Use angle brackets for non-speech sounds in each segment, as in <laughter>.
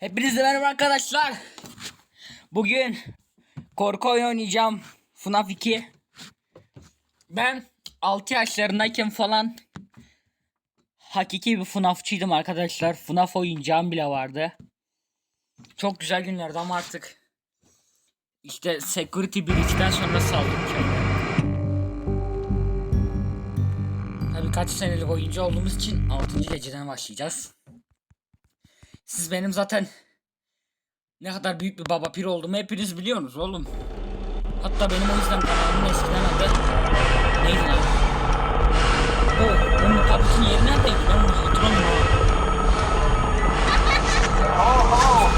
Hepinize merhaba arkadaşlar. Bugün korku oyunu oynayacağım. FNAF 2. Ben 6 yaşlarındayken falan hakiki bir FNAFçıydım arkadaşlar. FNAF oyuncağım bile vardı. Çok güzel günlerdi ama artık işte Security Breach'ten sonra saldım. Tabii kaç senelik oyuncu olduğumuz için 6. geceden başlayacağız. Siz benim zaten ne kadar büyük bir baba pir olduğumu hepiniz biliyorsunuz oğlum. Hatta benim o yüzden kanalımın eskiden adı neydi lan? O, onun tabutunun yeri neredeydi? Ben onu hatırlamıyorum. Oh, oh,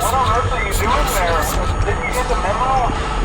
what on earth are you doing there? Did you get the memo?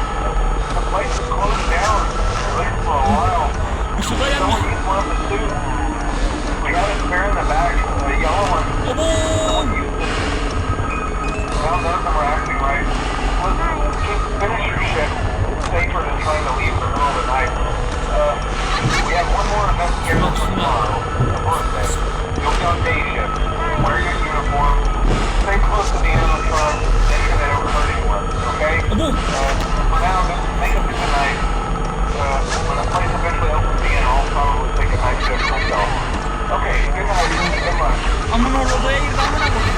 O odaya girdi amına koyayım.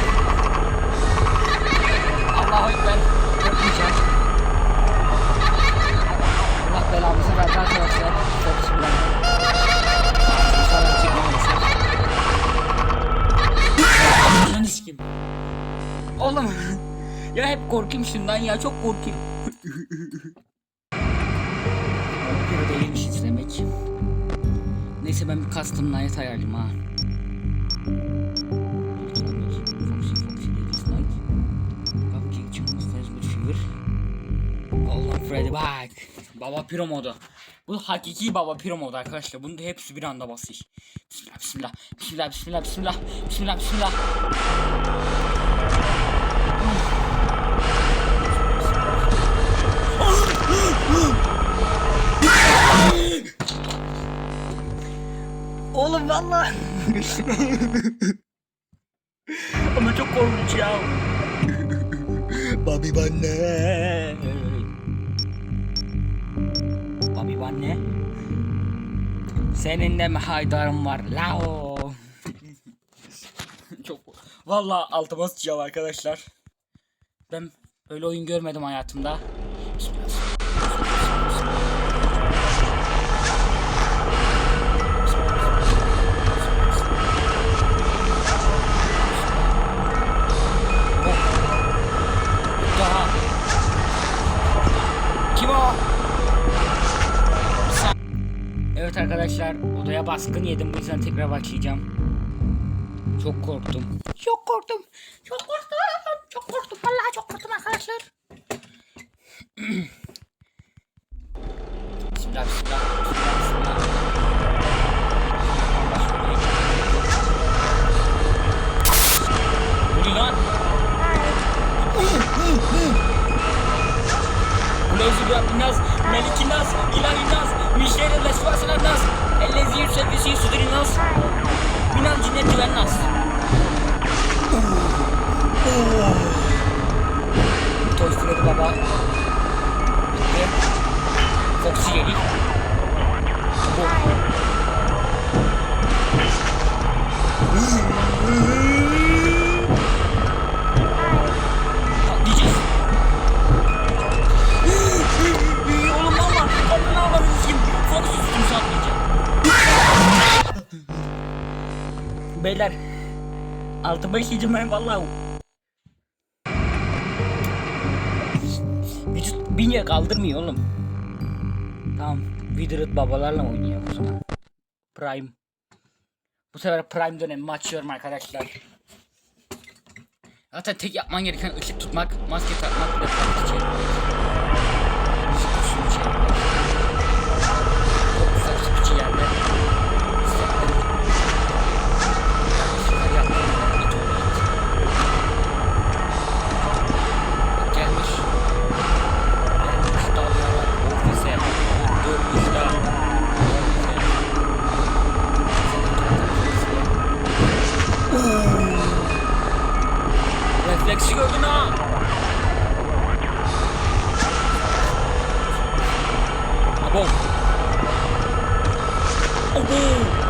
Allahu Ekber. Yapmayacağım. Allah belamızı verdi arkadaşlar. Çok bismillah. Oğlum. Ya hep korkayım şundan ya çok korkuyorum. Korkuyor değilmişiz demek. Neyse ben bir custom night ayarlayayım ha. Freddy bak. Baba Piro modu. Bu hakiki Baba Piro modu arkadaşlar. Bunu da hepsi bir anda basıyor. Bismillah bismillah. Bismillah bismillah bismillah. Bismillah bismillah. Oğlum valla. Ama çok korkunç ya. Babi banne. Babi banne. Senin de mi haydarın var lao? çok Valla altıma sıçacağım arkadaşlar. Ben böyle oyun görmedim hayatımda. Evet arkadaşlar odaya baskın yedim bu yüzden tekrar başlayacağım. Çok korktum. Çok korktum. Çok korktum. Çok korktum. Vallahi çok korktum arkadaşlar. <clears throat> bismillah bismillah. Bismillah <clears throat> <clears throat> Melik Naz? İlahi Naz? من شر الوسواس الناس الذي يوسوس في صدور الناس من الجنة والناس Toy Freddy baba Bitti Foxy geliyor Bu Beyler. Altıma işleyeceğim ben vallahi. Vücut binye kaldırmıyor oğlum. Tamam Withered babalarla oynuyor o zaman. Prime. Bu sefer Prime dönemi açıyorum arkadaşlar. Zaten tek yapman gereken ışık tutmak, maske takmak bir 멍. 어, 멍.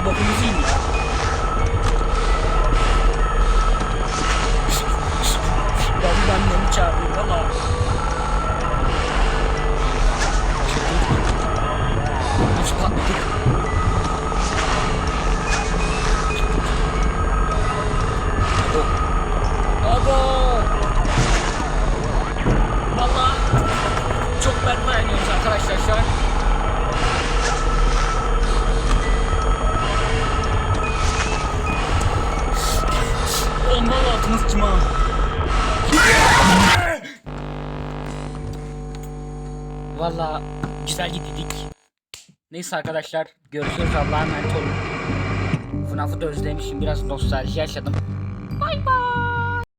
глибокому зім'ї. Valla güzel gittik. Neyse arkadaşlar görüşürüz Allah'a emanet olun. FNAF'ı da özlemişim biraz nostalji yaşadım. Bay bay.